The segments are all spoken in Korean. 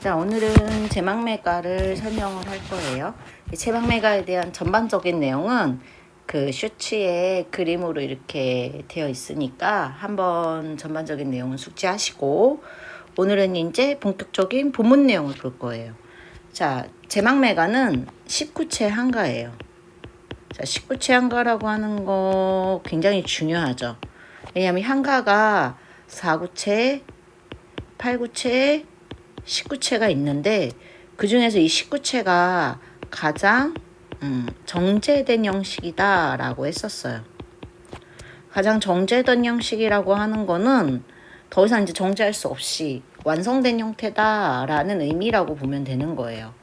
자, 오늘은 제막매가를 설명을 할 거예요. 이 제막매가에 대한 전반적인 내용은 그 슈츠에 그림으로 이렇게 되어 있으니까 한번 전반적인 내용은 숙지하시고 오늘은 이제 본격적인 본문 내용을 볼 거예요. 자, 제막매가는 19채 한가예요. 자, 19채 한가라고 하는 거 굉장히 중요하죠. 왜냐하면 한가가 4구채, 8구채, 19채가 있는데 그 중에서 이 19채가 가장 음, 정제된 형식이다라고 했었어요. 가장 정제된 형식이라고 하는 거는 더 이상 이제 정제할 수 없이 완성된 형태다라는 의미라고 보면 되는 거예요.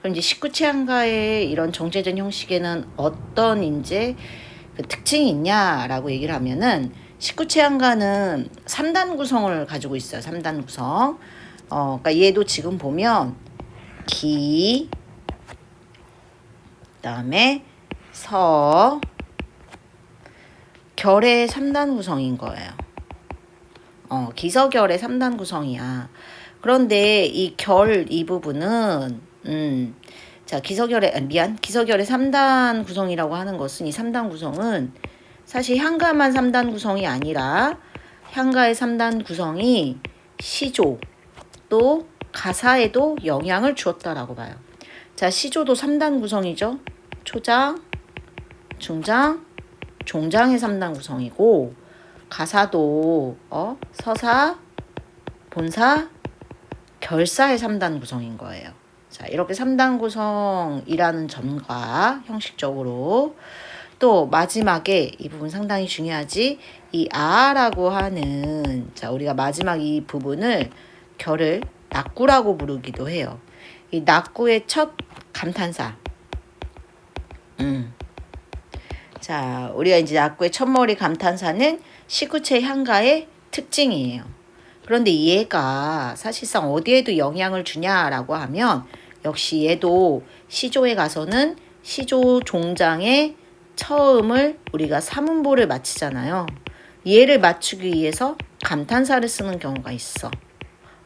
그럼 이제 19채 한가의 이런 정제된 형식에는 어떤 이제 그 특징이 있냐라고 얘기를 하면은 19채 한가는 3단 구성을 가지고 있어요. 3단 구성. 어, 그러니까 얘도 지금 보면 기, 그다음에 서, 결의 3단 구성인 거예요. 어, 기서결의 3단 구성이야. 그런데 이 결 이 부분은 음, 자, 기서결의 아, 미안. 기서결의 3단 구성이라고 하는 것은 이 3단 구성은 사실 향가만 3단 구성이 아니라 향가의 3단 구성이 시조 또 가사에도 영향을 주었다라고 봐요. 자, 시조도 3단 구성이죠. 초장, 중장, 종장의 3단 구성이고 가사도 어, 서사, 본사, 결사의 3단 구성인 거예요. 자, 이렇게 3단 구성이라는 점과 형식적으로 또 마지막에 이 부분 상당히 중요하지. 이 아라고 하는 자, 우리가 마지막 이 부분을 결을 낙구라고 부르기도 해요. 이 낙구의 첫 감탄사. 음. 자, 우리가 이제 낙구의 첫머리 감탄사는 시구체 향가의 특징이에요. 그런데 얘가 사실상 어디에도 영향을 주냐라고 하면 역시 얘도 시조에 가서는 시조 종장의 처음을 우리가 사문보를 맞히잖아요. 얘를 맞추기 위해서 감탄사를 쓰는 경우가 있어.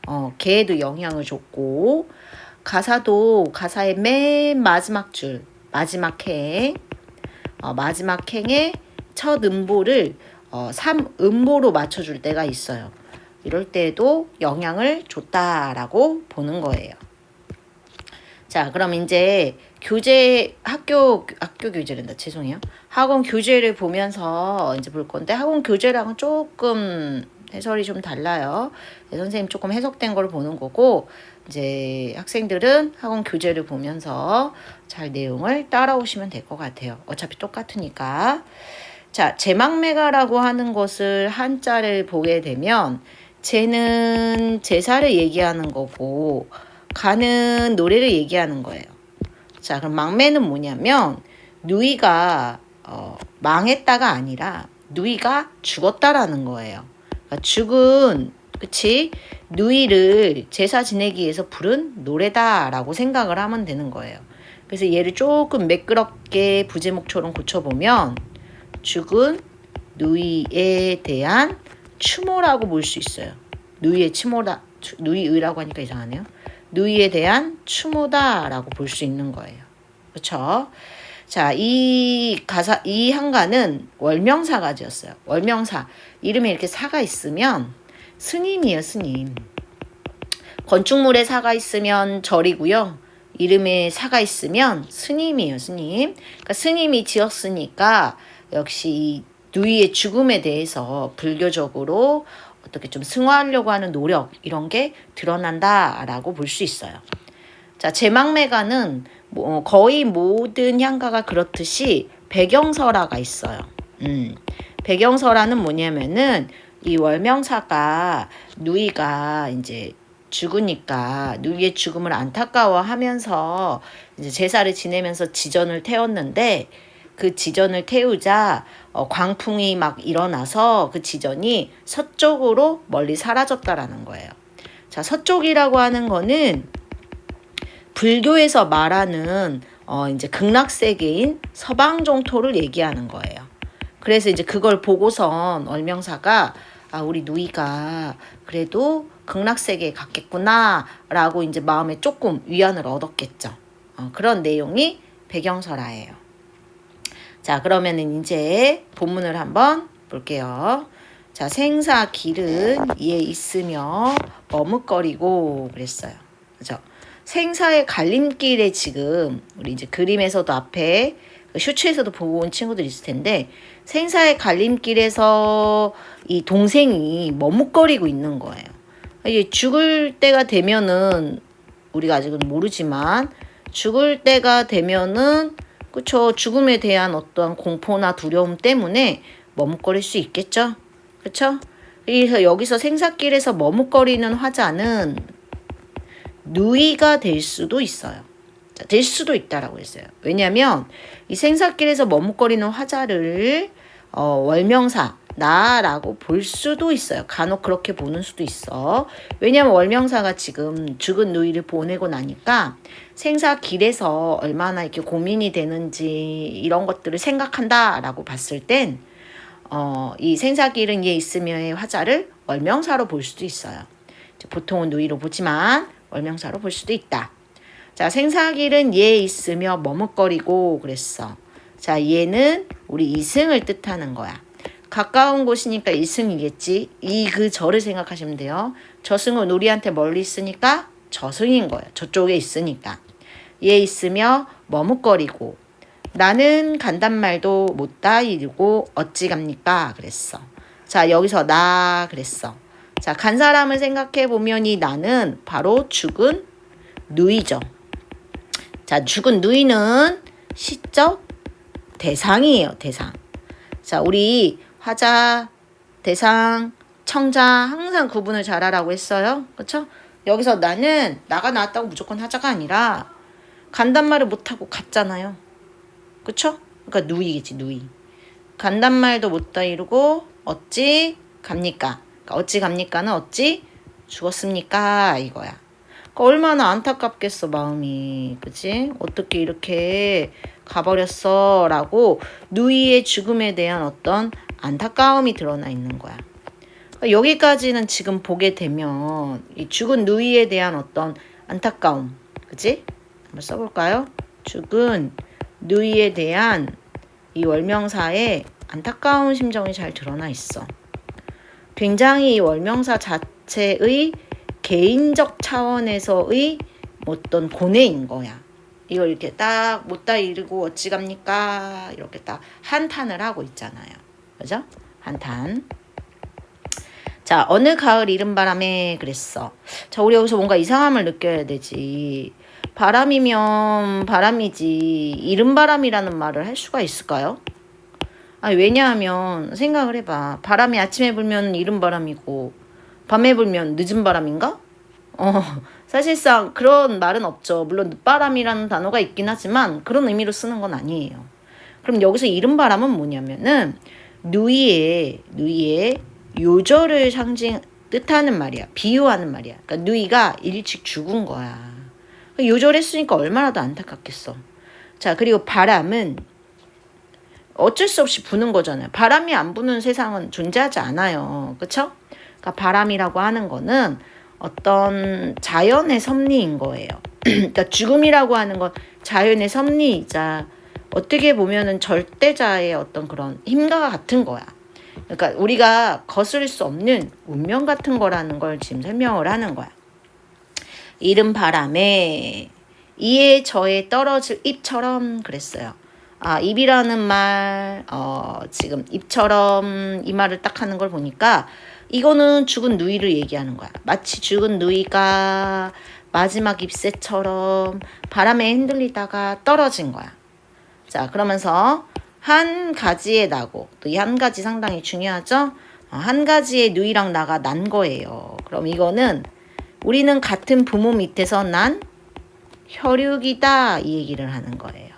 어, 걔에도 영향을 줬고 가사도 가사의 맨 마지막 줄, 마지막 행, 어, 마지막 행의 첫 음보를 어, 3음보로 맞춰줄 때가 있어요. 이럴 때에도 영향을 줬다라고 보는 거예요. 자, 그럼 이제 교재 학교 학교 교재란다 죄송해요. 학원 교재를 보면서 이제 볼 건데 학원 교재랑은 조금 해설이 좀 달라요. 네, 선생님 조금 해석된 걸 보는 거고 이제 학생들은 학원 교재를 보면서 잘 내용을 따라오시면 될 것 같아요. 어차피 똑같으니까. 자, 제막매가라고 하는 것을 한자를 보게 되면 제는 제사를 얘기하는 거고 가는 노래를 얘기하는 거예요. 자, 그럼 막매는 뭐냐면 누이가 어, 망했다가 아니라 누이가 죽었다라는 거예요. 그러니까 죽은 그치 누이를 제사 지내기 위해서 부른 노래다라고 생각을 하면 되는 거예요. 그래서 얘를 조금 매끄럽게 부제목처럼 고쳐보면 죽은 누이에 대한 추모라고 볼 수 있어요. 누이의 추모다 누이의라고 하니까 이상하네요. 누이에 대한 추모다라고 볼 수 있는 거예요. 그렇죠? 자, 이 가사 이 한가는 월명사가 지었어요. 월명사. 이름에 이렇게 사가 있으면 스님이에요, 스님. 건축물에 사가 있으면 절이고요. 이름에 사가 있으면 스님이에요, 스님. 그러니까 스님이 지었으니까 역시 누이의 죽음에 대해서 불교적으로 어떻게 좀 승화하려고 하는 노력 이런 게 드러난다라고 볼 수 있어요. 자, 제막매가는 뭐 거의 모든 향가가 그렇듯이 배경설화가 있어요. 음. 배경설화는 뭐냐면은 이 월명사가 누이가 이제 죽으니까 누이의 죽음을 안타까워하면서 이제 제사를 지내면서 지전을 태웠는데 그 지전을 태우자 어, 광풍이 막 일어나서 그 지전이 서쪽으로 멀리 사라졌다라는 거예요. 자, 서쪽이라고 하는 거는 불교에서 말하는 어, 이제 극락 세계인 서방 정토를 얘기하는 거예요. 그래서 이제 그걸 보고선 얼명사가 아, 우리 누이가 그래도 극락세계에 갔겠구나라고 이제 마음에 조금 위안을 얻었겠죠. 어, 그런 내용이 배경설화예요. 자, 그러면은 이제 본문을 한번 볼게요. 자, 생사 길은 이에 있으며 머뭇거리고 그랬어요. 그죠? 생사의 갈림길에 지금 우리 이제 그림에서도 앞에 그 슈츠에서도 보고 온 친구들 있을 텐데 생사의 갈림길에서 이 동생이 머뭇거리고 있는 거예요. 이게 죽을 때가 되면은 우리가 아직은 모르지만 죽을 때가 되면은 그쵸 죽음에 대한 어떠한 공포나 두려움 때문에 머뭇거릴 수 있겠죠. 그쵸? 그래서 여기서 생사길에서 머뭇거리는 화자는 누이가 될 수도 있어요. 자, 될 수도 있다라고 했어요. 왜냐하면 이 생사길에서 머뭇거리는 화자를 어, 월명사 나라고 볼 수도 있어요. 간혹 그렇게 보는 수도 있어. 왜냐하면 월명사가 지금 죽은 누이를 보내고 나니까 생사 길에서 얼마나 이렇게 고민이 되는지 이런 것들을 생각한다라고 봤을 땐 어, 이 생사 길은 얘 있으며의 화자를 월명사로 볼 수도 있어요. 보통은 누이로 보지만 월명사로 볼 수도 있다. 자, 생사길은 얘 있으며 머뭇거리고 그랬어. 자, 얘는 우리 이승을 뜻하는 거야. 가까운 곳이니까 이승이겠지. 이그 저를 생각하시면 돼요. 저승은 우리한테 멀리 있으니까 저승인 거예요. 저쪽에 있으니까. 얘 있으며 머뭇거리고 나는 간단 말도 못 따이고 어찌 갑니까? 그랬어. 자, 여기서 나 그랬어. 자, 간 사람을 생각해 보면 이 나는 바로 죽은 누이죠. 자, 죽은 누이는 시적 대상이에요, 대상. 자, 우리 화자, 대상, 청자 항상 구분을 잘하라고 했어요. 그렇죠? 여기서 나는 나가 나왔다고 무조건 하자가 아니라 간단 말을 못하고 갔잖아요. 그쵸? 그러니까 누이겠지 누이. 간단 말도 못다 이루고 어찌 갑니까? 그러니까 어찌 갑니까는 어찌 죽었습니까? 이거야. 그러니까 얼마나 안타깝겠어 마음이 그치? 어떻게 이렇게 가버렸어 라고 누이의 죽음에 대한 어떤 안타까움이 드러나 있는 거야. 그러니까 여기까지는 지금 보게 되면 이 죽은 누이에 대한 어떤 안타까움 그치? 한번 써볼까요? 죽은 누이에 대한 이 월명사에 안타까운 심정이 잘 드러나 있어. 굉장히 이 월명사 자체의 개인적 차원에서의 어떤 고뇌인 거야. 이걸 이렇게 딱 못다 이르고 어찌 갑니까? 이렇게 딱 한탄을 하고 있잖아요. 그죠? 한탄. 자, 어느 가을 이른 바람에 그랬어. 자, 우리 여기서 뭔가 이상함을 느껴야 되지. 바람이면 바람이지 이른 바람이라는 말을 할 수가 있을까요? 아 왜냐하면 생각을 해봐 바람이 아침에 불면 이른 바람이고 밤에 불면 늦은 바람인가? 어 사실상 그런 말은 없죠 물론 늦바람이라는 단어가 있긴 하지만 그런 의미로 쓰는 건 아니에요 그럼 여기서 이른 바람은 뭐냐면은 누이의 누이의 요절을 상징 뜻하는 말이야 비유하는 말이야 그러니까 누이가 일찍 죽은 거야 요절했으니까 얼마나 더 안타깝겠어. 자, 그리고 바람은 어쩔 수 없이 부는 거잖아요. 바람이 안 부는 세상은 존재하지 않아요. 그쵸? 그러니까 바람이라고 하는 거는 어떤 자연의 섭리인 거예요. 그러니까 죽음이라고 하는 건 자연의 섭리이자 어떻게 보면은 절대자의 어떤 그런 힘과 같은 거야. 그러니까 우리가 거스를 수 없는 운명 같은 거라는 걸 지금 설명을 하는 거야. 이른 바람에 이에 저에 떨어질 잎처럼 그랬어요. 아, 잎이라는 말, 어, 지금 잎처럼 이 말을 딱 하는 걸 보니까 이거는 죽은 누이를 얘기하는 거야. 마치 죽은 누이가 마지막 잎새처럼 바람에 흔들리다가 떨어진 거야. 자, 그러면서 한 가지에 나고, 또 이 한 가지 상당히 중요하죠? 어, 한 가지의 누이랑 나가 난 거예요. 그럼 이거는 우리는 같은 부모 밑에서 난 혈육이다 이 얘기를 하는 거예요.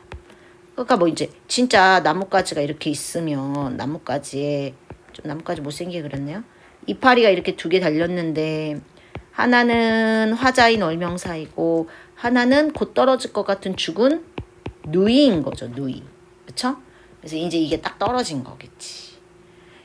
그러니까 뭐 이제 진짜 나뭇가지가 이렇게 있으면 나뭇가지에 좀 나뭇가지 못생기게 그렸네요. 이파리가 이렇게 두 개 달렸는데 하나는 화자인 얼명사이고 하나는 곧 떨어질 것 같은 죽은 누이인 거죠 누이 그쵸? 그래서 이제 이게 딱 떨어진 거겠지.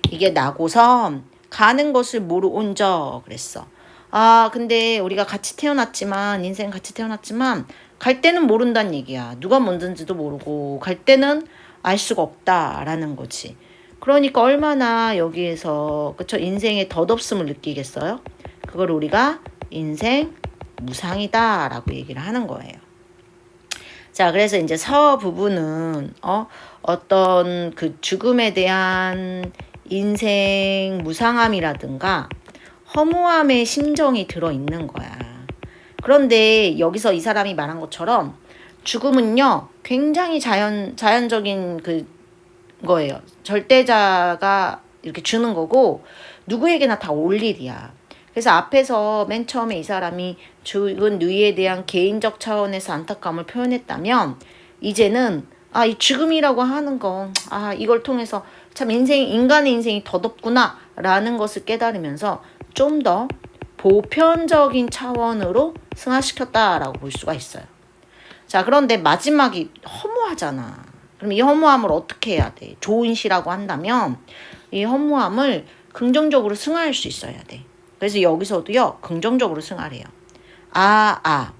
이게 나고서 가는 것을 모르 온저 그랬어. 아, 근데 우리가 같이 태어났지만 인생 같이 태어났지만 갈 때는 모른다는 얘기야. 누가 먼저인지도 모르고 갈 때는 알 수가 없다라는 거지. 그러니까 얼마나 여기에서 그쵸 인생의 덧없음을 느끼겠어요? 그걸 우리가 인생 무상이다라고 얘기를 하는 거예요. 자, 그래서 이제 서 부분은 어 어떤 그 죽음에 대한 인생 무상함이라든가 허무함의 심정이 들어 있는 거야. 그런데 여기서 이 사람이 말한 것처럼 죽음은요 굉장히 자연 자연적인 그 거예요. 절대자가 이렇게 주는 거고 누구에게나 다 올 일이야. 그래서 앞에서 맨 처음에 이 사람이 죽은 누이에 대한 개인적 차원에서 안타까움을 표현했다면 이제는 아 이 죽음이라고 하는 거 아 이걸 통해서 참 인생 인간의 인생이 덧없구나 라는 것을 깨달으면서 좀 더 보편적인 차원으로 승화시켰다라고 볼 수가 있어요. 자 그런데 마지막이 허무하잖아. 그럼 이 허무함을 어떻게 해야 돼? 좋은 시라고 한다면 이 허무함을 긍정적으로 승화할 수 있어야 돼. 그래서 여기서도요 긍정적으로 승화해요. 아 아.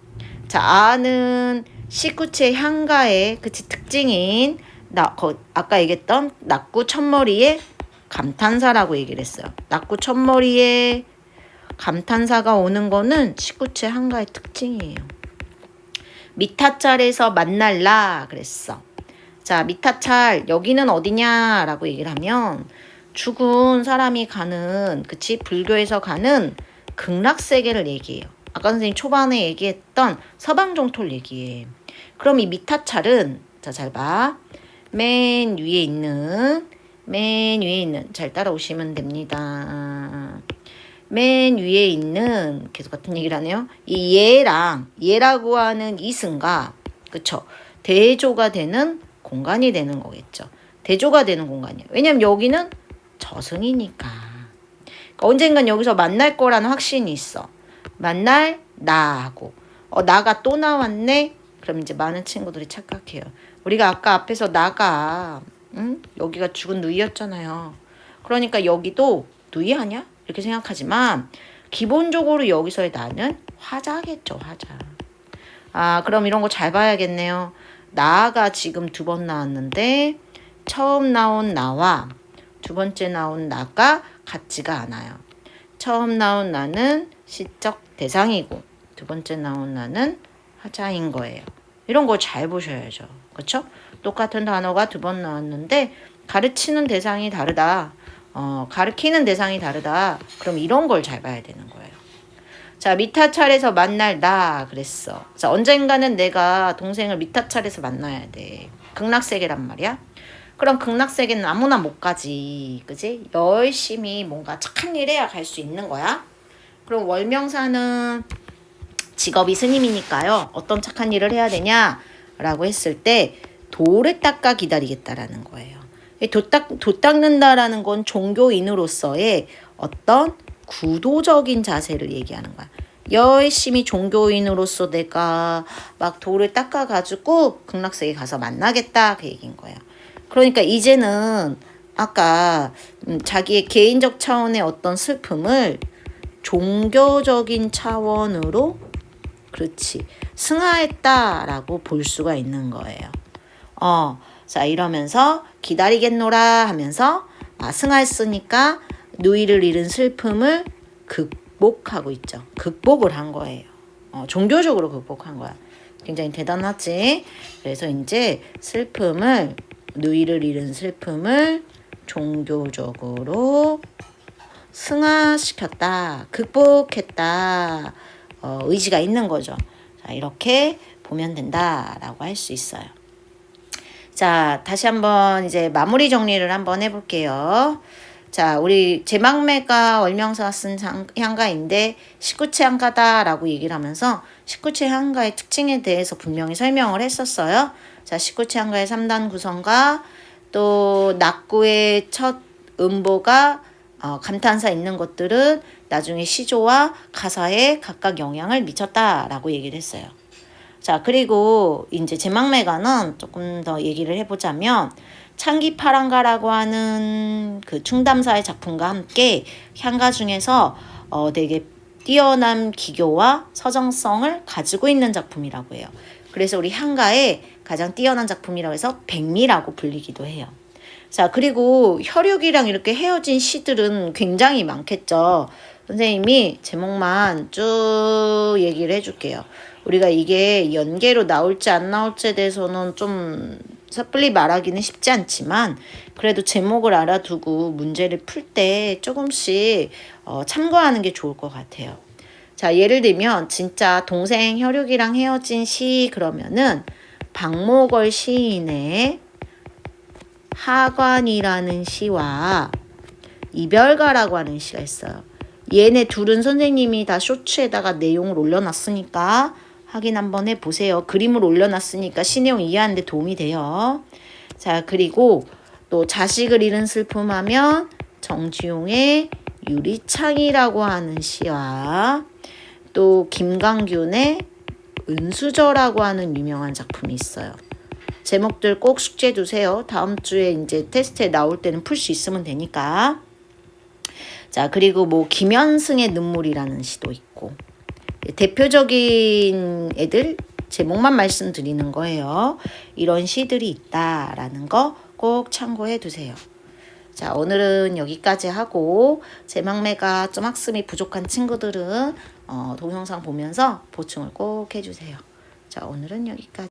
자 아는 시구체 향가의 그치 특징인 나 거, 아까 얘기했던 낙구 첫머리의 감탄사라고 얘기를 했어요. 낙구 첫머리에 감탄사가 오는 거는 시구체 한가의 특징이에요. 미타찰에서 만날라 그랬어. 자, 미타찰 여기는 어디냐 라고 얘기를 하면 죽은 사람이 가는 그치 불교에서 가는 극락세계를 얘기해요. 아까 선생님 초반에 얘기했던 서방종토를 얘기해. 그럼 이 미타찰은 자, 잘 봐. 맨 위에 있는 맨 위에 있는 잘 따라오시면 됩니다. 맨 위에 있는 계속 같은 얘기를 하네요. 이 얘랑 얘라고 하는 이승과 그쵸 대조가 되는 공간이 되는 거겠죠. 대조가 되는 공간이에요. 왜냐면 여기는 저승이니까. 그러니까 언젠간 여기서 만날 거라는 확신이 있어. 만날 나하고 어 나가 또 나왔네. 그럼 이제 많은 친구들이 착각해요. 우리가 아까 앞에서 나가 응? 여기가 죽은 누이였잖아요. 그러니까 여기도 누이 아니야? 이렇게 생각하지만 기본적으로 여기서의 나는 화자겠죠, 화자. 아, 그럼 이런 거 잘 봐야겠네요. 나가 지금 두 번 나왔는데 처음 나온 나와 두 번째 나온 나가 같지가 않아요. 처음 나온 나는 시적 대상이고 두 번째 나온 나는 화자인 거예요. 이런 거잘 보셔야죠. 그렇죠? 똑같은 단어가 두 번 나왔는데 가르치는 대상이 다르다. 어, 가르키는 대상이 다르다. 그럼 이런 걸 잘 봐야 되는 거예요. 자, 미타찰에서 만날 나 그랬어. 자, 언젠가는 내가 동생을 미타찰에서 만나야 돼. 극락세계란 말이야. 그럼 극락세계는 아무나 못 가지. 그지? 열심히 뭔가 착한 일 해야 갈 수 있는 거야. 그럼 월명사는 직업이 스님이니까요. 어떤 착한 일을 해야 되냐라고 했을 때 도를 닦아 기다리겠다라는 거예요. 도, 닦, 도 닦는다라는 건 종교인으로서의 어떤 구도적인 자세를 얘기하는 거야. 열심히 종교인으로서 내가 막 도를 닦아가지고 극락세계 가서 만나겠다 그 얘기인 거야. 그러니까 이제는 아까 음, 자기의 개인적 차원의 어떤 슬픔을 종교적인 차원으로 그렇지 승화했다라고 볼 수가 있는 거예요. 어, 자 이러면서 기다리겠노라 하면서 아, 승화했으니까 누이를 잃은 슬픔을 극복하고 있죠. 극복을 한 거예요. 어, 종교적으로 극복한 거야. 굉장히 대단하지. 그래서 이제 슬픔을 누이를 잃은 슬픔을 종교적으로 승화시켰다, 극복했다, 어, 의지가 있는 거죠. 자, 이렇게 보면 된다라고 할 수 있어요. 자, 다시 한번 이제 마무리 정리를 한번 해볼게요. 자, 우리 제막매가 월명사 쓴 향가인데 식구체 향가다라고 얘기를 하면서 식구체 향가의 특징에 대해서 분명히 설명을 했었어요. 자, 식구체 향가의 3단 구성과 또 낙구의 첫 음보가 어, 감탄사 있는 것들은 나중에 시조와 가사에 각각 영향을 미쳤다라고 얘기를 했어요. 자, 그리고 이제 제막매가는 조금 더 얘기를 해보자면 창기 파랑가라고 하는 그 충담사의 작품과 함께 향가 중에서 어, 되게 뛰어난 기교와 서정성을 가지고 있는 작품이라고 해요. 그래서 우리 향가의 가장 뛰어난 작품이라고 해서 백미라고 불리기도 해요. 자, 그리고 혈육이랑 이렇게 헤어진 시들은 굉장히 많겠죠. 선생님이 제목만 쭉 얘기를 해줄게요. 우리가 이게 연계로 나올지 안 나올지에 대해서는 좀 섣불리 말하기는 쉽지 않지만 그래도 제목을 알아두고 문제를 풀 때 조금씩 어, 참고하는 게 좋을 것 같아요. 자, 예를 들면 진짜 동생 혈육이랑 헤어진 시 그러면은 박목월 시인의 하관이라는 시와 이별가라고 하는 시가 있어요. 얘네 둘은 선생님이 다 쇼츠에다가 내용을 올려놨으니까 확인 한번 해보세요. 그림을 올려놨으니까 시 내용 이해하는데 도움이 돼요. 자, 그리고 또 자식을 잃은 슬픔하면 정지용의 유리창이라고 하는 시와 또 김강균의 은수저라고 하는 유명한 작품이 있어요. 제목들 꼭 숙지해 두세요. 다음 주에 이제 테스트에 나올 때는 풀 수 있으면 되니까. 자, 그리고 뭐 김현승의 눈물이라는 시도 있고. 대표적인 애들 제목만 말씀드리는 거예요. 이런 시들이 있다라는 거 꼭 참고해 두세요. 자, 오늘은 여기까지 하고 제 막내가 좀 학습이 부족한 친구들은 어, 동영상 보면서 보충을 꼭 해주세요. 자, 오늘은 여기까지.